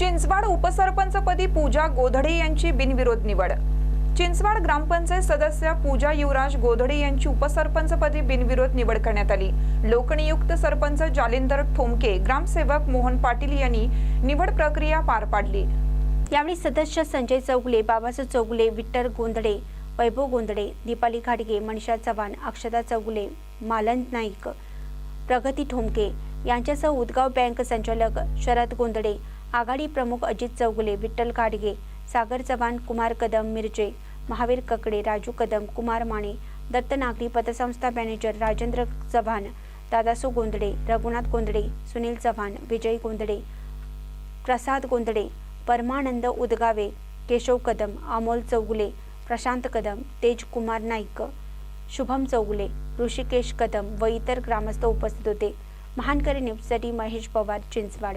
चिंचवाड उपसरपंचपदी पूजा गोधडे यांची बिनविरोध निवड. चिंचवाड ग्रामपंचायत सदस्य पूजा युवराज गोधडे यांची उपसरपंचपदी बिनविरोध निवड करण्यात आली. लोकनियुक्त सरपंच जालिंदर ठोमके ग्रामसेवक मोहन पाटील यांनी निवड प्रक्रिया पार पाडली. यावेळी सदस्य संजय चौगुले बाबासाहेब चौगुले विठ्ठल गोंधळे वैभव गोंधळे दीपाली घाडगे मनीषा चव्हाण अक्षता चौगुले मालन नाईक प्रगती ठोमके यांच्यासह उदगाव बँक संचालक शरद गोंधळे आघाडी प्रमुख अजित चौगुले विठ्ठल घाडगे सागर चव्हाण कुमार कदम मिरजे महावीर ककडे राजू कदम कुमार माने दत्त नागरी पतसंस्था मॅनेजर राजेंद्र चव्हाण दादासू गोंधळे रघुनाथ गोंधळे सुनील चव्हाण विजय गोंधळे प्रसाद गोंधळे परमानंद उदगावे केशव कदम अमोल चौगुले प्रशांत कदम तेज कुमार नाईक शुभम चौगुले ऋषिकेश कदम व इतर ग्रामस्थ उपस्थित होते. महानकरी न्यूजसाठी महेश पवार चिंचवाड.